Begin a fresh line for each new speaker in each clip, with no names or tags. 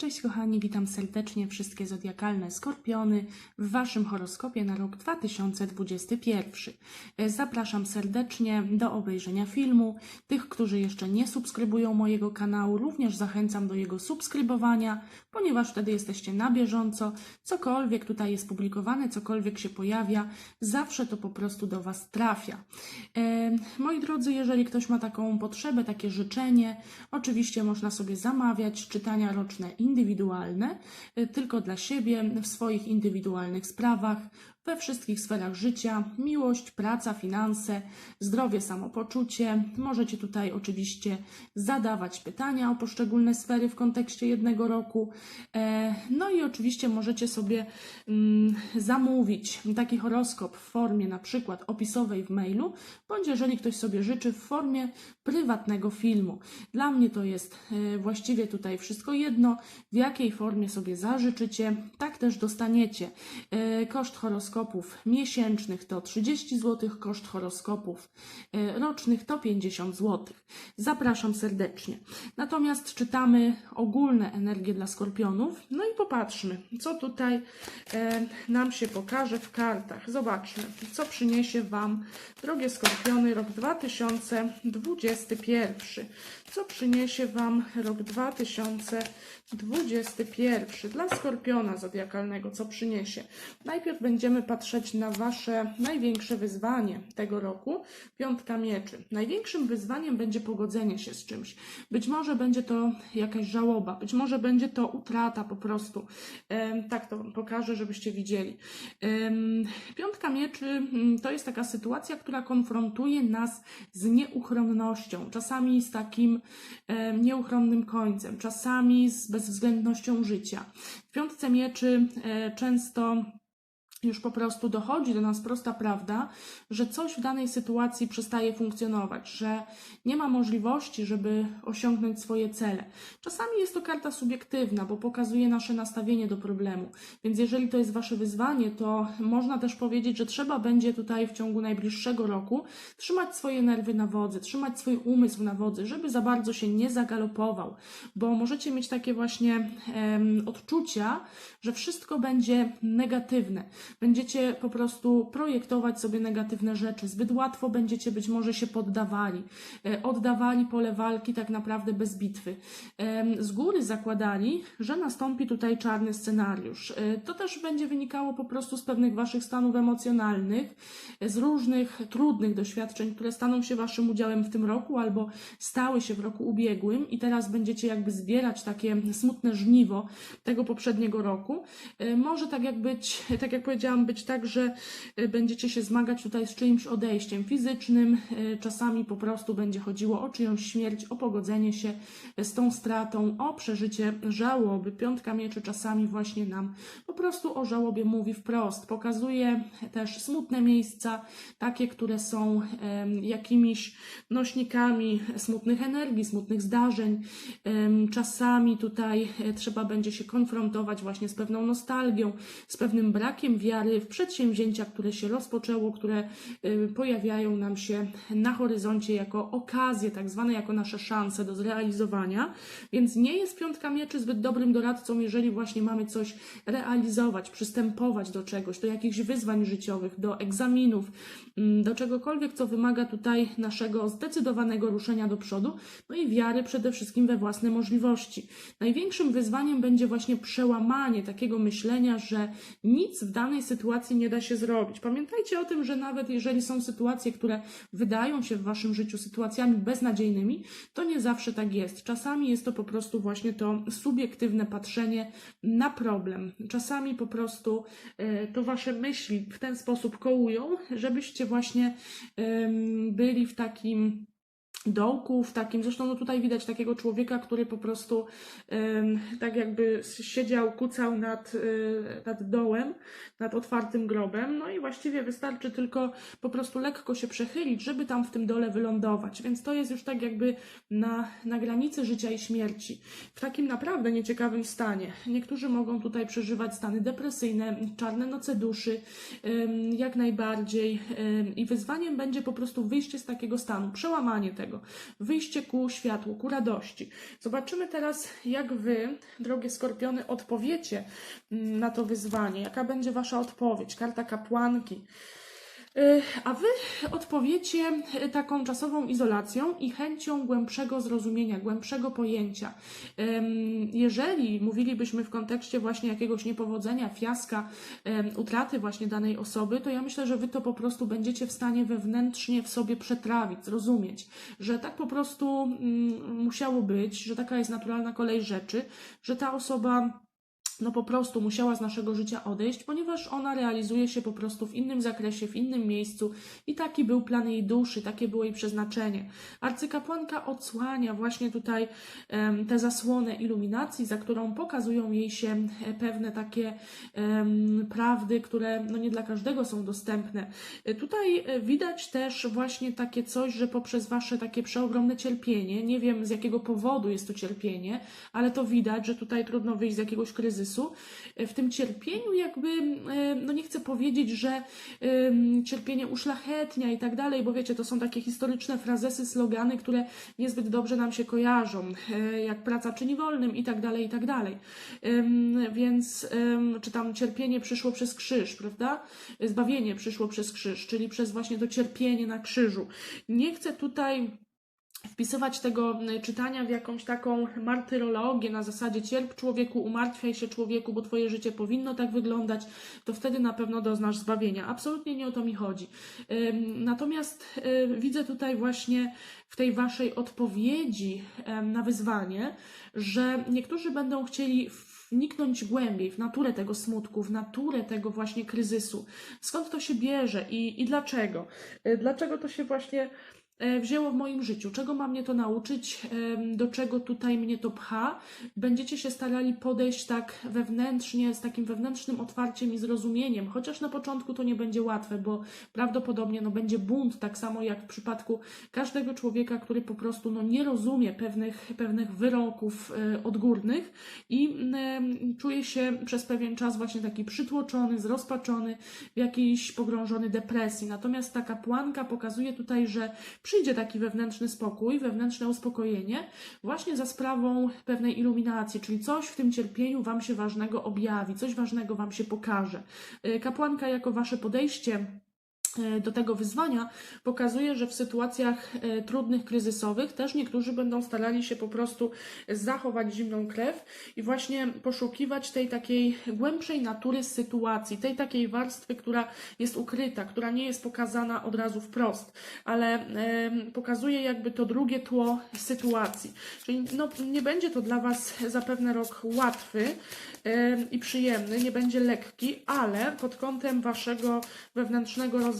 Cześć kochani, witam serdecznie wszystkie zodiakalne skorpiony w Waszym horoskopie na rok 2021. E, Zapraszam serdecznie do obejrzenia filmu. Tych, którzy jeszcze nie subskrybują mojego kanału, również zachęcam do jego subskrybowania, ponieważ wtedy jesteście na bieżąco. Cokolwiek tutaj jest publikowane, cokolwiek się pojawia, zawsze to po prostu do Was trafia. E, Moi drodzy, jeżeli ktoś ma taką potrzebę, takie życzenie, oczywiście można sobie zamawiać czytania roczne indywidualne, y, tylko dla siebie, w swoich indywidualnych sprawach, we wszystkich sferach życia, miłość, praca, finanse, zdrowie, samopoczucie. Możecie tutaj oczywiście zadawać pytania o poszczególne sfery w kontekście jednego roku. E, No i oczywiście możecie sobie mm, zamówić taki horoskop w formie na przykład opisowej w mailu, bądź jeżeli ktoś sobie życzy w formie prywatnego filmu. Dla mnie to jest e, właściwie tutaj wszystko jedno, w jakiej formie sobie zażyczycie, tak też dostaniecie. E, Koszt horoskopów miesięcznych to 30 zł, koszt horoskopów e, rocznych to 50 zł. Zapraszam serdecznie. Natomiast czytamy ogólne energie dla skorpionów. No i popatrzmy, co tutaj e, nam się pokaże w kartach. Zobaczmy, co przyniesie Wam, drogie skorpiony, rok 2021. Co przyniesie Wam rok 2021 dla skorpiona zodiakalnego, co przyniesie. Najpierw będziemy patrzeć na Wasze największe wyzwanie tego roku, piątka mieczy. Największym wyzwaniem będzie pogodzenie się z czymś. Być może będzie to jakaś żałoba, być może będzie to utrata po prostu. Tak to pokażę, żebyście widzieli. Piątka mieczy mm, to jest taka sytuacja, która konfrontuje nas z nieuchronnością, czasami z takim nieuchronnym końcem, czasami z bezwzględnością życia. W piątce mieczy e, często już po prostu dochodzi do nas prosta prawda, że coś w danej sytuacji przestaje funkcjonować, że nie ma możliwości, żeby osiągnąć swoje cele. Czasami jest to karta subiektywna, bo pokazuje nasze nastawienie do problemu. Więc jeżeli to jest Wasze wyzwanie, to można też powiedzieć, że trzeba będzie tutaj w ciągu najbliższego roku trzymać swoje nerwy na wodzy, trzymać swój umysł na wodzy, żeby za bardzo się nie zagalopował, bo możecie mieć takie właśnie em, odczucia, że wszystko będzie negatywne będziecie po prostu projektować sobie negatywne rzeczy. Zbyt łatwo będziecie być może się poddawali, e, oddawali pole walki tak naprawdę bez bitwy. Em, Z góry zakładali, że nastąpi tutaj czarny scenariusz. E, To też będzie wynikało po prostu z pewnych waszych stanów emocjonalnych, e, z różnych trudnych doświadczeń, które staną się waszym udziałem w tym roku albo stały się w roku ubiegłym i teraz będziecie jakby zbierać takie smutne żniwo tego poprzedniego roku. E, Może tak jak być, tak jak powiedziałam, być tak, że e, będziecie się zmagać tutaj z czyimś odejściem fizycznym, e, czasami po prostu będzie chodziło o czyjąś śmierć, o pogodzenie się e, z tą stratą, o przeżycie żałoby. Piątka mieczy czasami właśnie nam po prostu o żałobie mówi wprost. Pokazuje też smutne miejsca, takie, które są jakimiś nośnikami smutnych energii, smutnych zdarzeń. Czasami tutaj trzeba będzie się konfrontować właśnie z pewną nostalgią, z pewnym brakiem wiary w przedsięwzięcia, które się rozpoczęło, które y, pojawiają nam się na horyzoncie jako okazje, tak zwane jako nasze szanse do zrealizowania. Więc nie jest piątka mieczy zbyt dobrym doradcą, jeżeli właśnie mamy coś realizować, przystępować do czegoś, do jakichś wyzwań życiowych, do egzaminów, mm, do czegokolwiek, co wymaga tutaj naszego zdecydowanego ruszenia do przodu, no i wiary przede wszystkim we własne możliwości. Największym wyzwaniem będzie właśnie przełamanie takiego myślenia, że nic w danej sytuacji nie da się zrobić. Pamiętajcie o tym, że nawet jeżeli są sytuacje, które wydają się w waszym życiu sytuacjami beznadziejnymi, to nie zawsze tak jest. Czasami jest to po prostu właśnie to subiektywne patrzenie na problem. Czasami po prostu e, to wasze myśli w ten sposób kołują, żebyście właśnie byli w takim dołku, w takim, zresztą no tutaj widać takiego człowieka, który po prostu tak jakby siedział, kucał nad, y, nad dołem, nad otwartym grobem, no i właściwie wystarczy tylko po prostu lekko się przechylić, żeby tam w tym dole wylądować, więc to jest już tak jakby na, na granicy życia i śmierci, w takim naprawdę nieciekawym stanie. Niektórzy mogą tutaj przeżywać stany depresyjne, czarne noce duszy, jak najbardziej i wyzwaniem będzie po prostu wyjście z takiego stanu, przełamanie tego, tego. Wyjście ku światłu, ku radości. Zobaczymy teraz, jak wy, drogie skorpiony, odpowiecie mm, na to wyzwanie. Jaka będzie wasza odpowiedź? Karta kapłanki. Y, A wy odpowiecie y, taką czasową izolacją i chęcią głębszego zrozumienia, głębszego pojęcia. Jeżeli mówilibyśmy w kontekście właśnie jakiegoś niepowodzenia, fiaska, utraty właśnie danej osoby, to ja myślę, że wy to po prostu będziecie w stanie wewnętrznie w sobie przetrawić, zrozumieć, że tak po prostu mm, musiało być, że taka jest naturalna kolej rzeczy, że ta osoba no po prostu musiała z naszego życia odejść, ponieważ ona realizuje się po prostu w innym zakresie, w innym miejscu i taki był plan jej duszy, takie było jej przeznaczenie. Arcykapłanka odsłania właśnie tutaj em, tę zasłonę iluminacji, za którą pokazują jej się e, pewne takie em, prawdy, które no nie dla każdego są dostępne. E, Tutaj e, widać też właśnie takie coś, że poprzez wasze takie przeogromne cierpienie, nie wiem z jakiego powodu jest to cierpienie, ale to widać, że tutaj trudno wyjść z jakiegoś kryzysu. E, W tym cierpieniu jakby, e, no nie chcę powiedzieć, że cierpienie uszlachetnia i tak dalej, bo wiecie, to są takie historyczne frazesy, slogany, które niezbyt dobrze nam się kojarzą, e, jak praca czyni wolnym i tak dalej, i tak dalej. Więc, czy tam cierpienie przyszło przez krzyż, prawda? Zbawienie przyszło przez krzyż, czyli przez właśnie to cierpienie na krzyżu. Nie chcę tutaj wpisywać tego y, czytania w jakąś taką martyrologię na zasadzie cierp człowieku, umartwiaj się człowieku, bo twoje życie powinno tak wyglądać, to wtedy na pewno doznasz zbawienia. Absolutnie nie o to mi chodzi. Natomiast y, widzę tutaj właśnie w tej waszej odpowiedzi na wyzwanie, że niektórzy będą chcieli wniknąć głębiej w naturę tego smutku, w naturę tego właśnie kryzysu. Skąd to się bierze i, i dlaczego? Y, Dlaczego to się właśnie wzięło w moim życiu, czego ma mnie to nauczyć, do czego tutaj mnie to pcha. Będziecie się starali podejść tak wewnętrznie, z takim wewnętrznym otwarciem i zrozumieniem, chociaż na początku to nie będzie łatwe, bo prawdopodobnie no, będzie bunt, tak samo jak w przypadku każdego człowieka, który po prostu no, nie rozumie pewnych, pewnych wyroków e, odgórnych i czuje się przez pewien czas właśnie taki przytłoczony, zrozpaczony, w jakiejś pogrążony depresji. Natomiast ta kapłanka pokazuje tutaj, że przyjdzie taki wewnętrzny spokój, wewnętrzne uspokojenie, właśnie za sprawą pewnej iluminacji, czyli coś w tym cierpieniu Wam się ważnego objawi, coś ważnego Wam się pokaże. Y, Kapłanka jako Wasze podejście do tego wyzwania pokazuje, że w sytuacjach e, trudnych, kryzysowych też niektórzy będą starali się po prostu zachować zimną krew i właśnie poszukiwać tej takiej głębszej natury sytuacji, tej takiej warstwy, która jest ukryta, która nie jest pokazana od razu wprost, ale pokazuje jakby to drugie tło sytuacji. Czyli no, nie będzie to dla Was zapewne rok łatwy i przyjemny, nie będzie lekki, ale pod kątem Waszego wewnętrznego rozwoju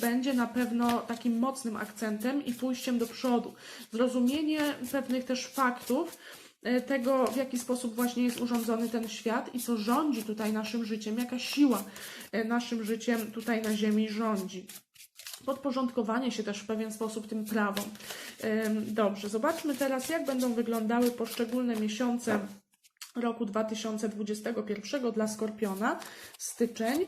będzie na pewno takim mocnym akcentem i pójściem do przodu. Zrozumienie pewnych też faktów, e, tego, w jaki sposób właśnie jest urządzony ten świat i co rządzi tutaj naszym życiem, jaka siła e, naszym życiem tutaj na Ziemi rządzi. Podporządkowanie się też w pewien sposób tym prawom. Dobrze, zobaczmy teraz, jak będą wyglądały poszczególne miesiące roku 2021 dla Skorpiona. Styczeń.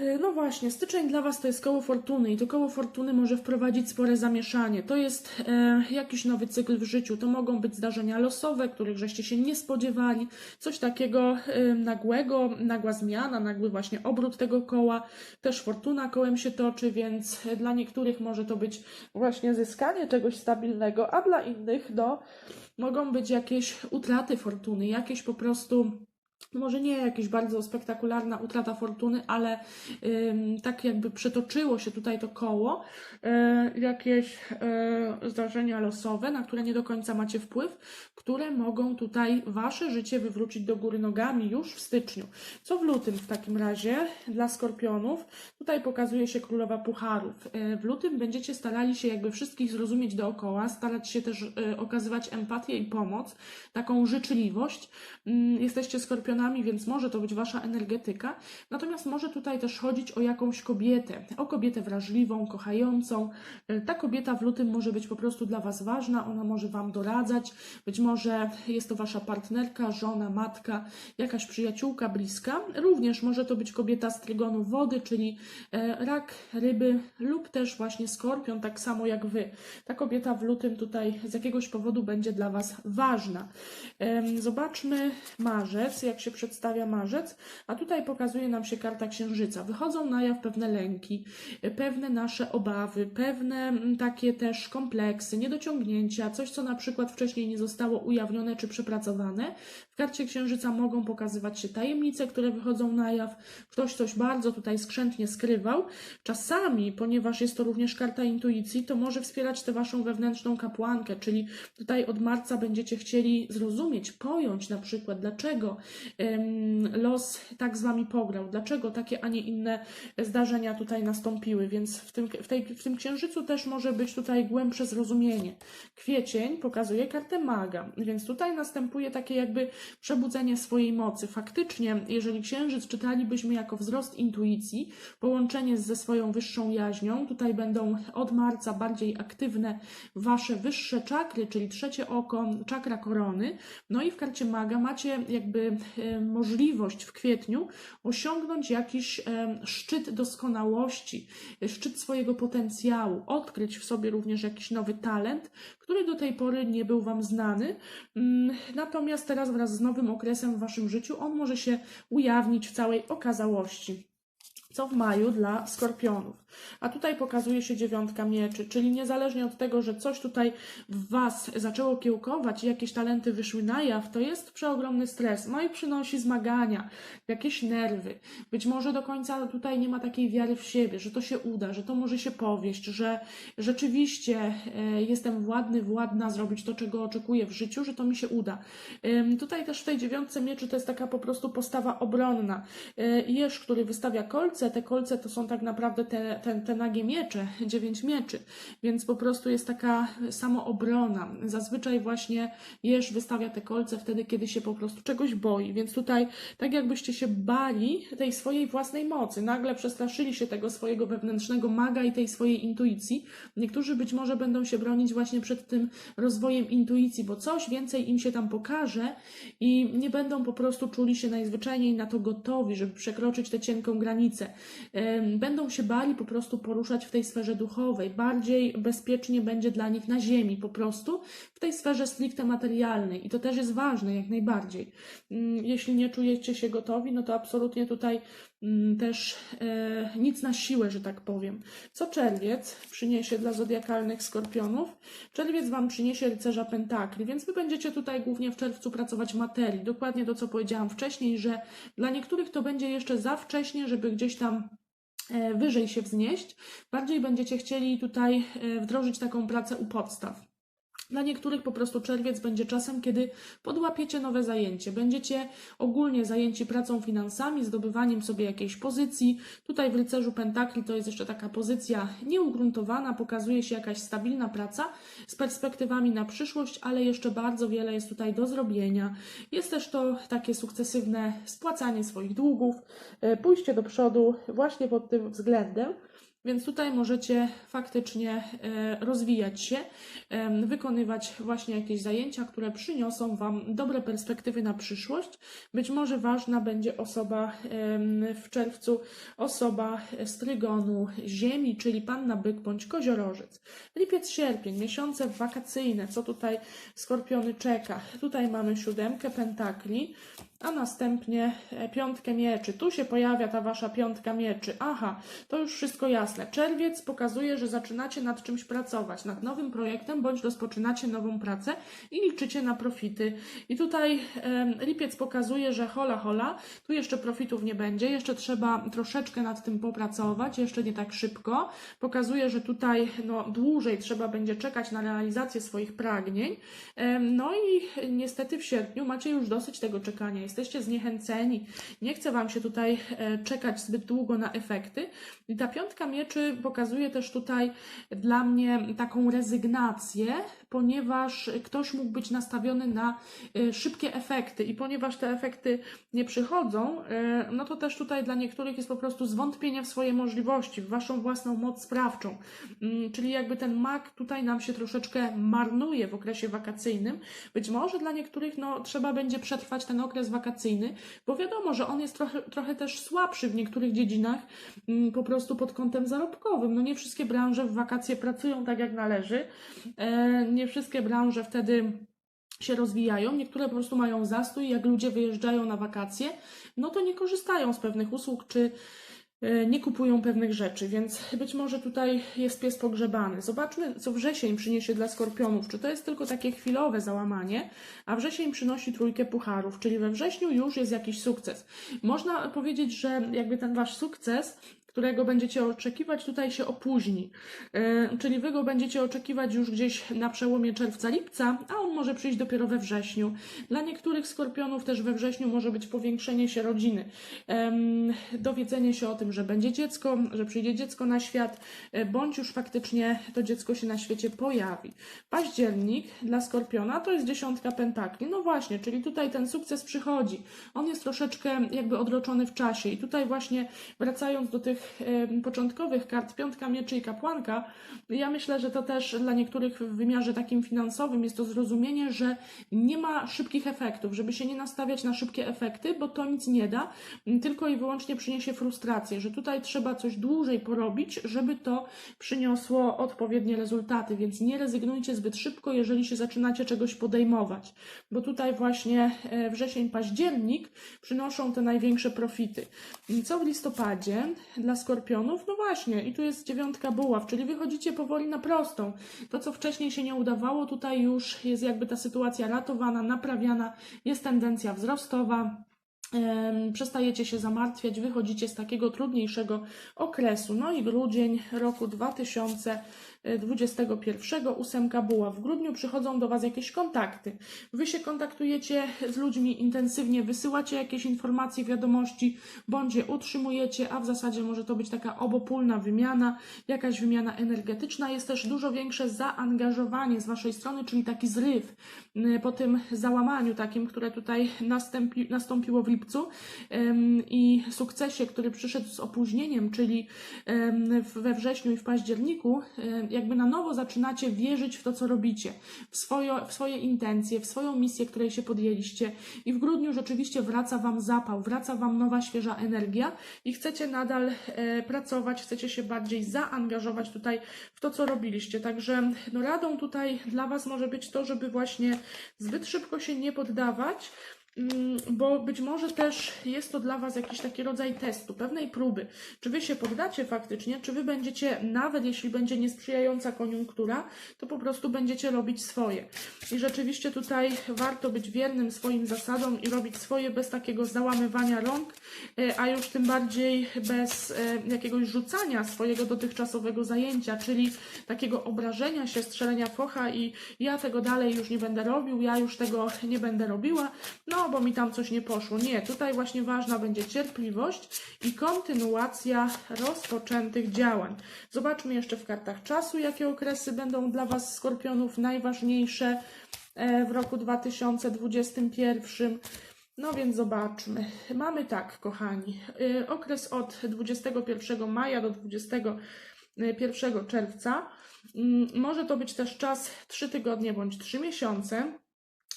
E, No właśnie, styczeń dla Was to jest koło fortuny i to koło fortuny może wprowadzić spore zamieszanie. To jest e, jakiś nowy cykl w życiu. To mogą być zdarzenia losowe, których żeście się nie spodziewali. Coś takiego e, nagłego, nagła zmiana, nagły właśnie obrót tego koła. Też fortuna kołem się toczy, więc e, dla niektórych może to być właśnie zyskanie czegoś stabilnego, a dla innych no, mogą być jakieś utraty fortuny, jakieś po prostu może nie jakaś bardzo spektakularna utrata fortuny, ale tak jakby przetoczyło się tutaj to koło, y, jakieś y, zdarzenia losowe, na które nie do końca macie wpływ, które mogą tutaj wasze życie wywrócić do góry nogami już w styczniu. Co w lutym w takim razie dla skorpionów? Tutaj pokazuje się królowa pucharów. Y, w lutym będziecie starali się jakby wszystkich zrozumieć dookoła, starać się też okazywać empatię i pomoc, taką życzliwość. Mm, Jesteście skorpionami skorpionami, więc może to być wasza energetyka. Natomiast może tutaj też chodzić o jakąś kobietę, o kobietę wrażliwą, kochającą. E, Ta kobieta w lutym może być po prostu dla was ważna, ona może wam doradzać. Być może jest to wasza partnerka, żona, matka, jakaś przyjaciółka bliska. Również może to być kobieta z trygonu wody, czyli e, rak, ryby lub też właśnie skorpion, tak samo jak wy. Ta kobieta w lutym tutaj z jakiegoś powodu będzie dla was ważna. Zobaczmy marzec, jak się przedstawia marzec, a tutaj pokazuje nam się karta księżyca. Wychodzą na jaw pewne lęki, pewne nasze obawy, pewne mm, takie też kompleksy, niedociągnięcia, coś co na przykład wcześniej nie zostało ujawnione czy przepracowane. W karcie księżyca mogą pokazywać się tajemnice, które wychodzą na jaw. Ktoś coś bardzo tutaj skrzętnie skrywał. Czasami, ponieważ jest to również karta intuicji, to może wspierać tę waszą wewnętrzną kapłankę, czyli tutaj od marca będziecie chcieli zrozumieć, pojąć na przykład, dlaczego los tak z wami pograł, dlaczego takie, a nie inne zdarzenia tutaj nastąpiły, więc w tym, w, tej, w tym księżycu też może być tutaj głębsze zrozumienie. Kwiecień pokazuje kartę maga, więc tutaj następuje takie jakby przebudzenie swojej mocy. Faktycznie, jeżeli księżyc czytalibyśmy jako wzrost intuicji, połączenie ze swoją wyższą jaźnią, tutaj będą od marca bardziej aktywne wasze wyższe czakry, czyli trzecie oko, czakra korony. No i w karcie maga macie jakby możliwość w kwietniu osiągnąć jakiś e, szczyt doskonałości, e, szczyt swojego potencjału, odkryć w sobie również jakiś nowy talent, który do tej pory nie był Wam znany. Mm, Natomiast teraz wraz z nowym okresem w Waszym życiu on może się ujawnić w całej okazałości co w maju dla skorpionów. A tutaj pokazuje się dziewiątka mieczy, czyli niezależnie od tego, że coś tutaj w Was zaczęło kiełkować i jakieś talenty wyszły na jaw, to jest przeogromny stres, no i przynosi zmagania, jakieś nerwy. Być może do końca tutaj nie ma takiej wiary w siebie, że to się uda, że to może się powieść, że rzeczywiście e, jestem władny, władna zrobić to, czego oczekuję w życiu, że to mi się uda. Tutaj też w tej dziewiątce mieczy to jest taka po prostu postawa obronna. E, Jeż, który wystawia kolce, te kolce to są tak naprawdę te, te, te nagie miecze, dziewięć mieczy, więc po prostu jest taka samoobrona. Zazwyczaj właśnie jeż wystawia te kolce wtedy, kiedy się po prostu czegoś boi, więc tutaj tak jakbyście się bali tej swojej własnej mocy, nagle przestraszyli się tego swojego wewnętrznego maga i tej swojej intuicji. Niektórzy być może będą się bronić właśnie przed tym rozwojem intuicji, bo coś więcej im się tam pokaże i nie będą po prostu czuli się najzwyczajniej na to gotowi, żeby przekroczyć tę cienką granicę. Będą się bali po prostu poruszać w tej sferze duchowej. Bardziej bezpiecznie będzie dla nich na ziemi, po prostu w tej sferze stricte materialnej. I to też jest ważne, jak najbardziej. Mm, Jeśli nie czujecie się gotowi, no to absolutnie tutaj mm, też e, nic na siłę, że tak powiem. Co czerwiec przyniesie dla zodiakalnych skorpionów? Czerwiec Wam przyniesie rycerza pentakli, więc Wy będziecie tutaj głównie w czerwcu pracować materii. Dokładnie to, co powiedziałam wcześniej, że dla niektórych to będzie jeszcze za wcześnie, żeby gdzieś tam wyżej się wznieść. Bardziej będziecie chcieli tutaj e, wdrożyć taką pracę u podstaw. Dla niektórych po prostu czerwiec będzie czasem, kiedy podłapiecie nowe zajęcie. Będziecie ogólnie zajęci pracą finansami, zdobywaniem sobie jakiejś pozycji. Tutaj w rycerzu pentakli to jest jeszcze taka pozycja nieugruntowana, pokazuje się jakaś stabilna praca z perspektywami na przyszłość, ale jeszcze bardzo wiele jest tutaj do zrobienia. Jest też to takie sukcesywne spłacanie swoich długów, e, pójście do przodu właśnie pod tym względem. Więc tutaj możecie faktycznie e, rozwijać się, em, wykonywać właśnie jakieś zajęcia, które przyniosą Wam dobre perspektywy na przyszłość. Być może ważna będzie osoba w czerwcu, osoba z trygonu Ziemi, czyli Panna Byk bądź Koziorożec. Lipiec, sierpień, miesiące wakacyjne, co tutaj Skorpiony czeka. Tutaj mamy siódemkę pentakli, a następnie e, piątkę mieczy. Tu się pojawia ta wasza piątka mieczy. Aha, to już wszystko jasne. Czerwiec pokazuje, że zaczynacie nad czymś pracować, nad nowym projektem, bądź rozpoczynacie nową pracę i liczycie na profity. I tutaj em, lipiec pokazuje, że hola hola, tu jeszcze profitów nie będzie, jeszcze trzeba troszeczkę nad tym popracować, jeszcze nie tak szybko. Pokazuje, że tutaj no, dłużej trzeba będzie czekać na realizację swoich pragnień. Em, No i niestety w sierpniu macie już dosyć tego czekania. Jesteście zniechęceni. Nie chce Wam się tutaj e, czekać zbyt długo na efekty. I ta piątka mieczy pokazuje też tutaj dla mnie taką rezygnację ponieważ ktoś mógł być nastawiony na e, szybkie efekty i ponieważ te efekty nie przychodzą, e, no to też tutaj dla niektórych jest po prostu zwątpienie w swoje możliwości, w waszą własną moc sprawczą. Mm, Czyli jakby ten mak tutaj nam się troszeczkę marnuje w okresie wakacyjnym. Być może dla niektórych no, trzeba będzie przetrwać ten okres wakacyjny, bo wiadomo, że on jest trochę, trochę też słabszy w niektórych dziedzinach, mm, po prostu pod kątem zarobkowym. No nie wszystkie branże w wakacje pracują tak jak należy, e, nie wszystkie branże wtedy się rozwijają, niektóre po prostu mają zastój, jak ludzie wyjeżdżają na wakacje, no to nie korzystają z pewnych usług, czy e, nie kupują pewnych rzeczy, więc być może tutaj jest pies pogrzebany. Zobaczmy, co wrzesień przyniesie dla skorpionów. Czy to jest tylko takie chwilowe załamanie, a wrzesień przynosi trójkę pucharów, czyli we wrześniu już jest jakiś sukces. Można powiedzieć, że jakby ten wasz sukces którego będziecie oczekiwać, tutaj się opóźni. E, Czyli wy go będziecie oczekiwać już gdzieś na przełomie czerwca-lipca, a on może przyjść dopiero we wrześniu. Dla niektórych skorpionów też we wrześniu może być powiększenie się rodziny. Dowiedzenie się o tym, że będzie dziecko, że przyjdzie dziecko na świat, e, bądź już faktycznie to dziecko się na świecie pojawi. Październik dla skorpiona to jest dziesiątka pentakli. No właśnie, czyli tutaj ten sukces przychodzi. On jest troszeczkę jakby odroczony w czasie i tutaj właśnie wracając do tych początkowych kart, piątka mieczy i kapłanka, ja myślę, że to też dla niektórych w wymiarze takim finansowym jest to zrozumienie, że nie ma szybkich efektów, żeby się nie nastawiać na szybkie efekty, bo to nic nie da, tylko i wyłącznie przyniesie frustrację, że tutaj trzeba coś dłużej porobić, żeby to przyniosło odpowiednie rezultaty, więc nie rezygnujcie zbyt szybko, jeżeli się zaczynacie czegoś podejmować, bo tutaj właśnie e, wrzesień, październik przynoszą te największe profity. Co w listopadzie dla skorpionów? No właśnie, i tu jest dziewiątka buław, czyli wychodzicie powoli na prostą. To, co wcześniej się nie udawało, tutaj już jest jakby ta sytuacja ratowana, naprawiana, jest tendencja wzrostowa. Przestajecie się zamartwiać, wychodzicie z takiego trudniejszego okresu. No i grudzień roku 2021, ósemka buła. W grudniu przychodzą do Was jakieś kontakty. Wy się kontaktujecie z ludźmi intensywnie, wysyłacie jakieś informacje, wiadomości, bądź je utrzymujecie, a w zasadzie może to być taka obopólna wymiana, jakaś wymiana energetyczna. Jest też dużo większe zaangażowanie z Waszej strony, czyli taki zryw po tym załamaniu takim, które tutaj nastąpi, nastąpiło w lipcu i sukcesie, który przyszedł z opóźnieniem, czyli we wrześniu i w październiku, jakby na nowo zaczynacie wierzyć w to, co robicie, w, swoje, w swoje intencje, w swoją misję, której się podjęliście. I w grudniu rzeczywiście wraca Wam zapał, wraca Wam nowa, świeża energia i chcecie nadal e, pracować, chcecie się bardziej zaangażować tutaj w to, co robiliście. Także no, radą tutaj dla Was może być to, żeby właśnie zbyt szybko się nie poddawać, bo być może też jest to dla Was jakiś taki rodzaj testu, pewnej próby. Czy Wy się poddacie faktycznie, czy Wy będziecie, nawet jeśli będzie niesprzyjająca koniunktura, to po prostu będziecie robić swoje. I rzeczywiście tutaj warto być wiernym swoim zasadom i robić swoje bez takiego załamywania rąk, e, a już tym bardziej bez e, jakiegoś rzucania swojego dotychczasowego zajęcia, czyli takiego obrażenia się, strzelenia focha i ja tego dalej już nie będę robił, ja już tego nie będę robiła, no bo mi tam coś nie poszło. Nie, tutaj właśnie ważna będzie cierpliwość i kontynuacja rozpoczętych działań. Zobaczmy jeszcze w kartach czasu, jakie okresy będą dla Was, skorpionów, najważniejsze e, w roku 2021. No więc zobaczmy. Mamy tak, kochani, y, okres od 21 maja do 21 czerwca. Mm, Może to być też czas 3 tygodnie bądź 3 miesiące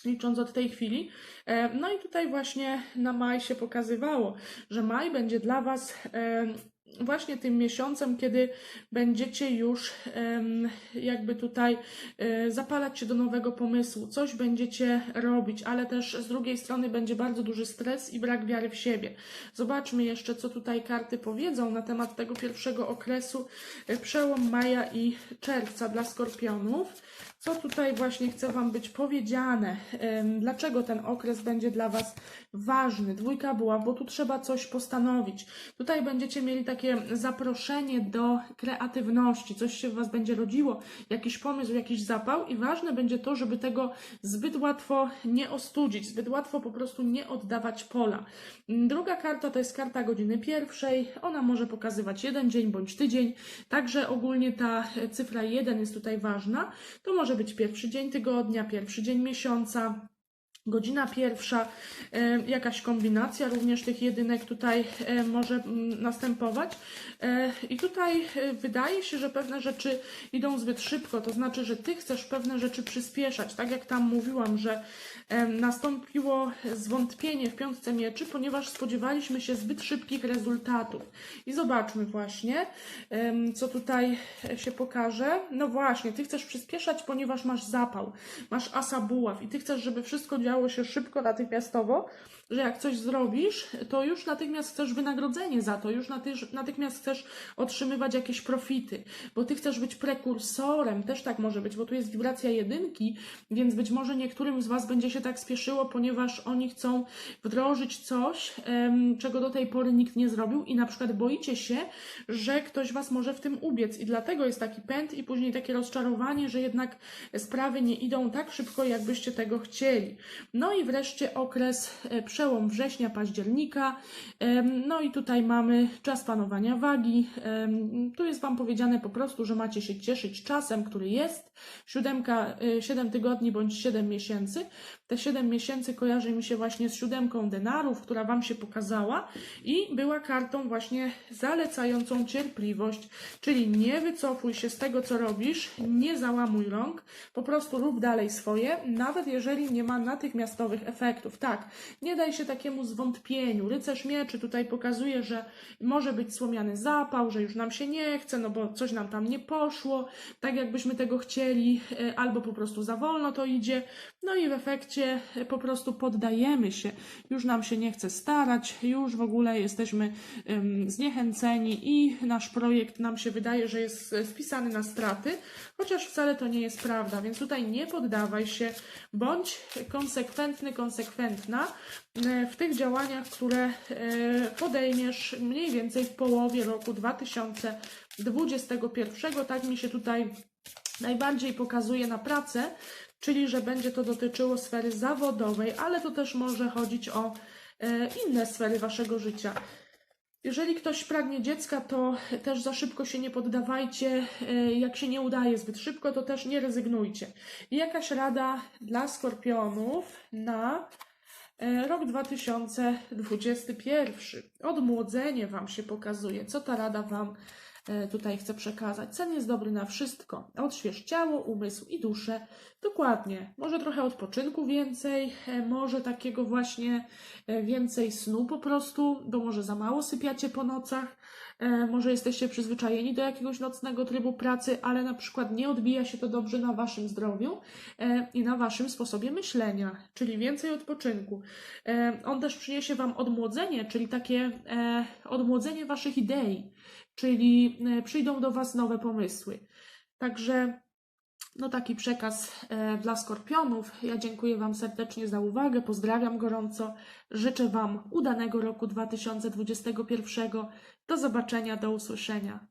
licząc od tej chwili. E, No i tutaj właśnie na maj się pokazywało, że maj będzie dla Was e, właśnie tym miesiącem, kiedy będziecie już jakby tutaj e, zapalać się do nowego pomysłu, coś będziecie robić, ale też z drugiej strony będzie bardzo duży stres i brak wiary w siebie. Zobaczmy jeszcze, co tutaj karty powiedzą na temat tego pierwszego okresu, przełom maja i czerwca dla skorpionów. Co tutaj właśnie chce Wam być powiedziane? Dlaczego ten okres będzie dla Was ważny? Dwójka była, bo tu trzeba coś postanowić. Tutaj będziecie mieli takie zaproszenie do kreatywności, coś się w Was będzie rodziło, jakiś pomysł, jakiś zapał i ważne będzie to, żeby tego zbyt łatwo nie ostudzić, zbyt łatwo po prostu nie oddawać pola. Druga karta to jest karta godziny pierwszej. Ona może pokazywać jeden dzień bądź tydzień, także ogólnie ta cyfra 1 jest tutaj ważna. To może być pierwszy dzień tygodnia, pierwszy dzień miesiąca, godzina pierwsza, e, jakaś kombinacja również tych jedynek tutaj e, może mm, następować. E, I tutaj wydaje się, że pewne rzeczy idą zbyt szybko, to znaczy, że ty chcesz pewne rzeczy przyspieszać. Tak jak tam mówiłam, że nastąpiło zwątpienie w piątce mieczy, ponieważ spodziewaliśmy się zbyt szybkich rezultatów. I zobaczmy właśnie, co tutaj się pokaże. No właśnie, ty chcesz przyspieszać, ponieważ masz zapał, masz asa buław i ty chcesz, żeby wszystko działo się szybko, natychmiastowo, że jak coś zrobisz, to już natychmiast chcesz wynagrodzenie za to, już naty- natychmiast chcesz otrzymywać jakieś profity, bo ty chcesz być prekursorem, też tak może być, bo tu jest wibracja jedynki, więc być może niektórym z Was będzie się tak spieszyło, ponieważ oni chcą wdrożyć coś, czego do tej pory nikt nie zrobił i na przykład boicie się, że ktoś Was może w tym ubiec i dlatego jest taki pęd i później takie rozczarowanie, że jednak sprawy nie idą tak szybko, jakbyście tego chcieli. No i wreszcie okres e, przełom września, października. No i tutaj mamy czas panowania wagi. Tu jest Wam powiedziane po prostu, że macie się cieszyć czasem, który jest. Siódemka, 7 tygodni bądź 7 miesięcy. Te 7 miesięcy kojarzy mi się właśnie z siódemką denarów, która Wam się pokazała i była kartą właśnie zalecającą cierpliwość, czyli nie wycofuj się z tego, co robisz, nie załamuj rąk, po prostu rób dalej swoje, nawet jeżeli nie ma natychmiastowych efektów. Tak, nie daj się takiemu zwątpieniu. Rycerz mieczy tutaj pokazuje, że może być słomiany zapał, że już nam się nie chce, no bo coś nam tam nie poszło, tak jakbyśmy tego chcieli, e, albo po prostu za wolno to idzie, no i w efekcie e, po prostu poddajemy się. Już nam się nie chce starać, już w ogóle jesteśmy zniechęceni i nasz projekt nam się wydaje, że jest e, spisany na straty, chociaż wcale to nie jest prawda, więc tutaj nie poddawaj się, bądź konsekwentny, konsekwentna e, w tych działaniach, które e, podejmiesz mniej więcej w połowie roku 2021. Tak mi się tutaj najbardziej pokazuje na pracę, czyli że będzie to dotyczyło sfery zawodowej, ale to też może chodzić o e, inne sfery waszego życia. Jeżeli ktoś pragnie dziecka, to też za szybko się nie poddawajcie. E, Jak się nie udaje zbyt szybko, to też nie rezygnujcie. I jakaś rada dla skorpionów na e, rok 2021. Odmłodzenie Wam się pokazuje. Co ta rada Wam tutaj chce przekazać? Sen jest dobry na wszystko. Odśwież ciało, umysł i duszę. Dokładnie. Może trochę odpoczynku więcej, e, może takiego właśnie e, więcej snu po prostu, bo może za mało sypiacie po nocach. E, Może jesteście przyzwyczajeni do jakiegoś nocnego trybu pracy, ale na przykład nie odbija się to dobrze na waszym zdrowiu e, i na waszym sposobie myślenia, czyli więcej odpoczynku. E, On też przyniesie wam odmłodzenie, czyli takie e, odmłodzenie waszych idei, czyli e, przyjdą do was nowe pomysły. Także no taki przekaz e, dla skorpionów. Ja dziękuję Wam serdecznie za uwagę, pozdrawiam gorąco. Życzę Wam udanego roku 2021. Do zobaczenia, do usłyszenia.